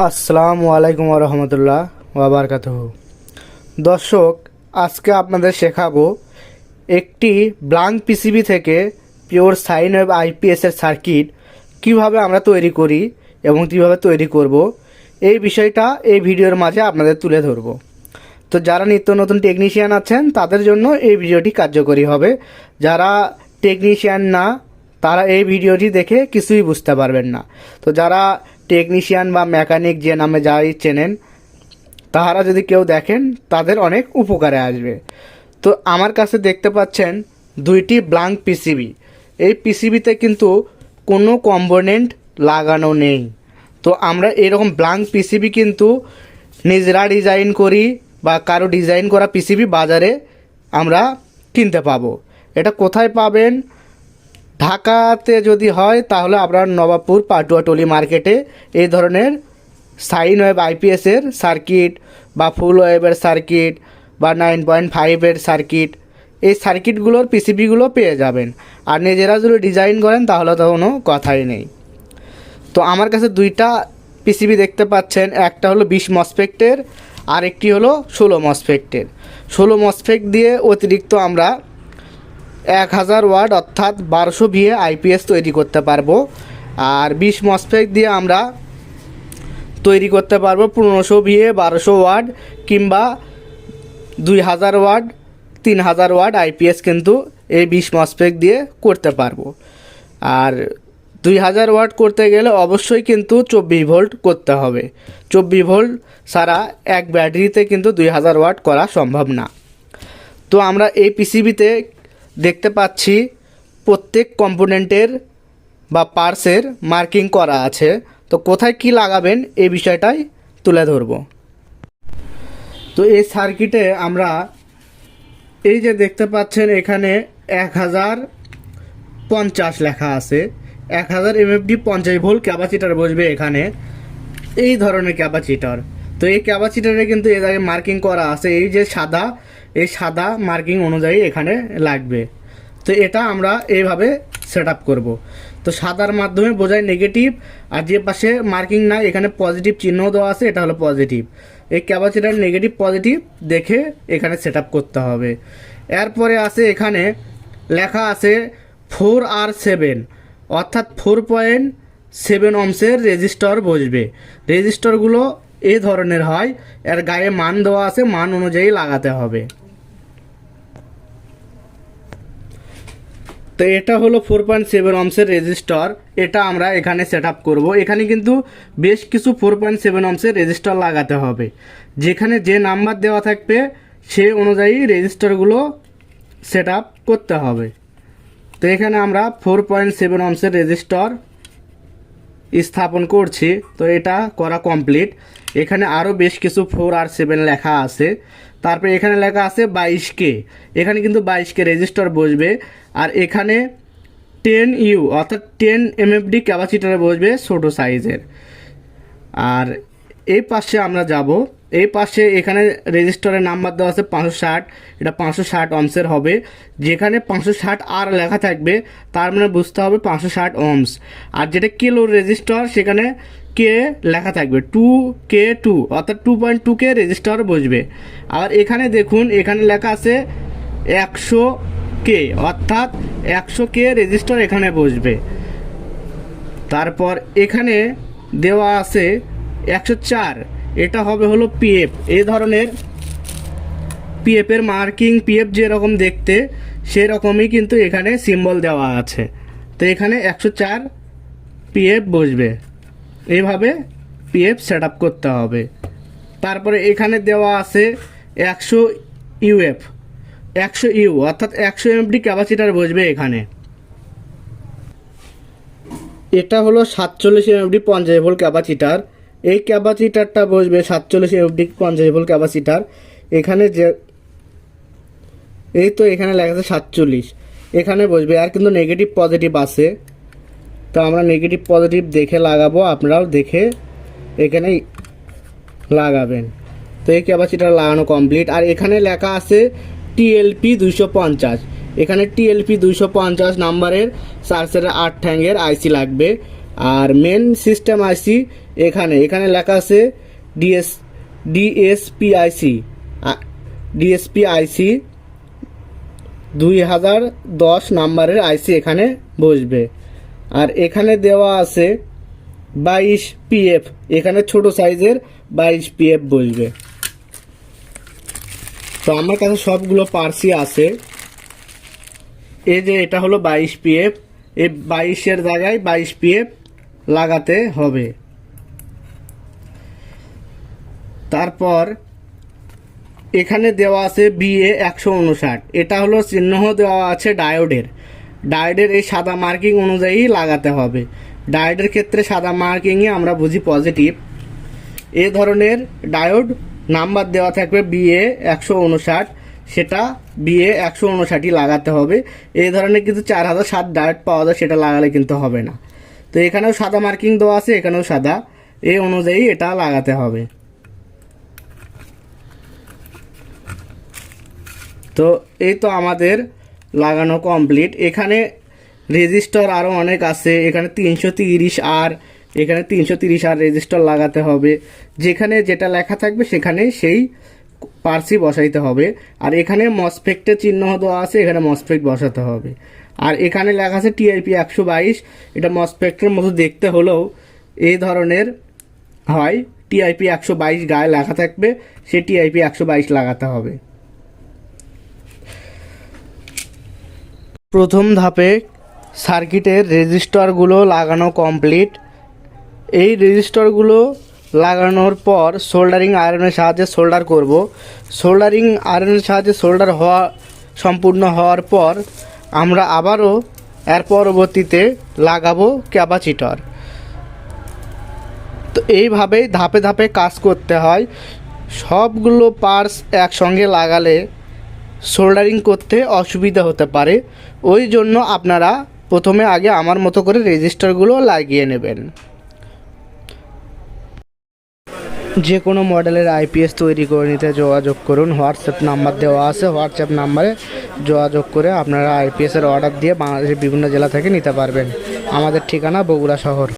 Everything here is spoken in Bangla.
আসসালামু আলাইকুম রহমতুল্লাহ ওবরকাত দর্শক, আজকে আপনাদের শেখাবো একটি ব্লাঙ্ক পিসিবি থেকে পিওর সাইন ওয়েব আইপিএসের সার্কিট কীভাবে আমরা তৈরি করি এবং কীভাবে তৈরি করব। এই বিষয়টা এই ভিডিওর মাঝে আপনাদের তুলে ধরব। তো যারা নিত্য নতুন টেকনিশিয়ান আছেন, তাদের জন্য এই ভিডিওটি কার্যকরী হবে। যারা টেকনিশিয়ান না, তারা এই ভিডিওটি দেখে কিছুই বুঝতে পারবেন না। তো যারা টেকনিশিয়ান বা মেকানিক যে নামে যাই চেনেন, তাহারা যদি কেউ দেখেন, তাদের অনেক উপকারে আসবে। তো আমার কাছে দেখতে পাচ্ছেন দুইটি ব্লাঙ্ক পিসিবি এই পিসিবিতে কিন্তু কোনো কম্পোনেন্ট লাগানো নেই। তো আমরা এরকম ব্লাঙ্ক পিসিবি কিন্তু নিজেরা ডিজাইন করি বা কারও ডিজাইন করা পিসিবি বাজারে আমরা কিনতে পাবো। এটা কোথায় পাবেন? ঢাকাতে যদি হয়, তাহলে আপনার নবাবপুর পাটুয়াটলি মার্কেটে এই ধরনের সাইন ওয়েব আইপিএসের সার্কিট বা ফুল ওয়েবের সার্কিট বা নাইন পয়েন্ট ফাইভের সার্কিট, এই সার্কিটগুলোর পিসিবিগুলো পেয়ে যাবেন। আর নিজেরা যদি ডিজাইন করেন, তাহলে তো কোনো কথাই নেই। তো আমার কাছে দুইটা পিসিবি দেখতে পাচ্ছেন, একটা হলো বিশ মসপেক্টের আর একটি হলো ষোলো মসফেক্টের ষোলো মসফেক্ট দিয়ে অতিরিক্ত আমরা এক হাজার ওয়াট অর্থাৎ বারোশো ভিএ আইপিএস তৈরি করতে পারব। আর বিশ মসফেট দিয়ে আমরা তৈরি করতে পারব পনেরোশো ভিএ, বারোশো ওয়াট কিংবা দুই হাজার ওয়াট তিন হাজার ওয়াট আইপিএস কিন্তু এই বিশ মসফেট দিয়ে করতে পারব। আর দুই হাজার ওয়াট করতে গেলে অবশ্যই কিন্তু চব্বিশ ভোল্ট করতে হবে। চব্বিশ ভোল্ট ছাড়া এক ব্যাটারিতে কিন্তু দুই হাজার ওয়াট করা সম্ভব না। তো আমরা এই পিসিবিতে দেখতে পাচ্ছি প্রত্যেক কম্পোনেন্টের বা পার্সের মার্কিং করা আছে। তো কোথায় কি লাগাবেন এই বিষয়টাই তুলে ধরব। তো এই সার্কিটে আমরা এই যে দেখতে পাচ্ছেন এখানে এক হাজার পঞ্চাশ লেখা আছে। এক হাজার এমএফডি পঞ্চাশ ভোল্ট ক্যাপাসিটার বসবে এখানে। এই ধরনের ক্যাপাসিটার। তো এই ক্যাপাসিটারে কিন্তু এর আগে মার্কিং করা আছে। এই যে সাদা, এই সাদা মার্কিং অনুযায়ী এখানে লাগবে। তো এটা আমরা এইভাবে সেট আপ করব। তো সাদার মাধ্যমে বোঝায় নেগেটিভ আর যে পাশে মার্কিং নাই, এখানে পজিটিভ চিহ্ন দেওয়া আছে, এটা হলো পজিটিভ এই ক্যাপাসিটার নেগেটিভ পজিটিভ দেখে এখানে সেট করতে হবে। এরপরে আছে এখানে লেখা আছে ফোর আর সেভেন অর্থাৎ ফোর পয়েন্ট সেভেন অংশের রেজিস্টার বসবে। রেজিস্টারগুলো এই ধরনের হয়। এর গায়ে মান দেওয়া আছে, মান অনুযায়ী লাগাতে হবে। তো এটা হলো ফোর পয়েন্ট সেভেন অংশের রেজিস্টার এটা আমরা এখানে সেট আপ করব। এখানে কিন্তু বেশ কিছু ফোর পয়েন্ট সেভেন অংশের রেজিস্টার লাগাতে হবে। যেখানে যে নাম্বার দেওয়া থাকবে, সে অনুযায়ী রেজিস্টারগুলো সেট আপ করতে হবে। তো এখানে আমরা ফোর পয়েন্ট সেভেন অংশের রেজিস্টার স্থাপন করছি। তো এটা করা কমপ্লিট এখানে আরও বেশ কিছু ফোর আর সেভেন লেখা আছে। তারপরে এখানে লেখা আছে বাইশ কে এখানে কিন্তু বাইশ কে রেজিস্টার বসবে। আর এখানে টেন ইউ অর্থাৎ টেন এমএফডি ক্যাপাসিটারে বসবে ছোটো সাইজের আর এই পাশে আমরা যাব। এই পাশে এখানে রেজিস্টারের নাম্বার দেওয়া আছে পাঁচশো ষাট। এটা পাঁচশো ষাট অমসের হবে। যেখানে পাঁচশো ষাট আর লেখা থাকবে, তার মানে বুঝতে হবে পাঁচশো ষাট অমস আর যেটা কিলো রেজিস্টার সেখানে কে লেখা থাকবে টু কে টু অর্থাৎ two point two K resistor বসবে। আর এখানে দেখুন, এখানে লেখা আছে একশো কে অর্থাৎ একশো কে রেজিস্টার এখানে বসবে। তারপর এখানে দেওয়া আছে একশো চার, এটা হবে হলো পিএফ এ ধরনের পিএফের মার্কিং পিএফ যেরকম দেখতে, সেরকমই কিন্তু এখানে সিম্বল দেওয়া আছে। তো এখানে একশো চার পিএফ বসবে। এইভাবে পিএফ সেট করতে হবে। তারপরে এখানে দেওয়া আছে একশো ইউএফ একশো ইউ অর্থাৎ একশো এমডি ক্যাপাসিটার বসবে এখানে। এটা হলো সাতচল্লিশ এমডি পঞ্চাশ ভোল্ট ক্যাপাসিটার এই ক্যাপাসিটারটা বসবে সাতচল্লিশ এমডি পঞ্চাশ ভোল্ট ক্যাপাসিটার এখানে যে এই তো এখানে লেখা আছে সাতচল্লিশ। এখানে বসবে, আর কিন্তু নেগেটিভ পজিটিভ আছে। তো আমরা নেগেটিভ পজিটিভ দেখে লাগাবো, আপনারাও দেখে এখানে লাগাবেন। তো এই ক্যাপাসিটার লাগানো কমপ্লিট আর এখানে লেখা আছে টিএলপি দুইশো পঞ্চাশ। এখানে টিএলপি দুইশো পঞ্চাশ নাম্বারের চার্জের আট ঠ্যাঙ্গের আইসি লাগবে। আর মেন সিস্টেম আইসি এখানে এখানে লেখা আছে ডিএস ডিএসপিআইসি ডিএসপিআইসি দুই হাজার দশ নাম্বারের আইসি এখানে বসবে। আর এখানে দেওয়া আছে বাইশ পিএফ। এখানে ছোট সাইজের বাইশ পিএফ বসবে তো আমার কাছে সবগুলো পার্সি আছে। এই যে এটা হলো বাইশ পিএফ। এই বাইশের জায়গায় বাইশ পিএফ লাগাতে হবে। তারপর এখানে দেওয়া আছে বিএ একশো উনষাট। এটা হলো চিহ্ন দেওয়া আছে ডায়োডের। ডায়োডের এই সাদা মার্কিং অনুযায়ী লাগাতে হবে। ডায়োডের ক্ষেত্রে সাদা মার্কিংয়ে আমরা বুঝি পজিটিভ। এ ধরনের ডায়োড নাম্বার দেওয়া থাকবে বিএ একশো উনষাট। সেটা বিএ একশো উনষাটই লাগাতে হবে। এই ধরনের কিন্তু চার হাজার সাত ডায়োড পাওয়া যায়, সেটা লাগালে কিন্তু হবে না। তো এখানেও সাদা মার্কিং দেওয়া আছে, এখানেও সাদা। এই অনুযায়ী এটা লাগাতে হবে। তো এই তো আমাদের লাগানো কমপ্লিট এখানে রেজিস্টার আরও অনেক আছে। এখানে তিনশো তিরিশ আর, এখানে তিনশো তিরিশ আর রেজিস্টার লাগাতে হবে। যেখানে যেটা লেখা থাকবে সেখানে সেই পার্সি বসাইতে হবে। আর এখানে মসফেক্টের চিহ্ন দেওয়া আছে, এখানে মসফেক্ট বসাতে হবে। আর এখানে লেখা আছে টিআইপি একশো বাইশ। এটা মসফেক্টের মতো দেখতে হলেও এই ধরনের হয়। টিআইপি একশো বাইশ গায়ে লেখা থাকবে, সে টিআইপি একশো বাইশ লাগাতে হবে। প্রথম ধাপে সার্কিটের রেজিস্টারগুলো লাগানো কমপ্লিট। এই রেজিস্টারগুলো লাগানোর পর সোল্ডারিং আয়রনের সাহায্যে সোল্ডার করব। সোল্ডারিং আয়রনের সাহায্যে সোল্ডার হওয়া, সম্পূর্ণ হওয়ার পর আমরা আবারও এর পরবর্তীতে লাগাবো ক্যাপাচিটর তো এইভাবেই ধাপে ধাপে কাজ করতে হয়। সবগুলো পার্টস একসঙ্গে লাগালে সোল্ডারিং করতে অসুবিধা হতে পারে। ওই জন্য আপনারা প্রথমে আগে আমার মতো করে রেজিস্টারগুলো লাগিয়ে নেবেন। যে কোনো মডেলের আইপিএস তৈরি করে নিতে যোগাযোগ করুন। হোয়াটসঅ্যাপ নাম্বার দেওয়া আছে। হোয়াটসঅ্যাপ নাম্বারে যোগাযোগ করে আপনারা আইপিএসের অর্ডার দিয়ে বাংলাদেশের বিভিন্ন জেলা থেকে নিতে পারবেন। আমাদের ঠিকানা বগুড়া শহর।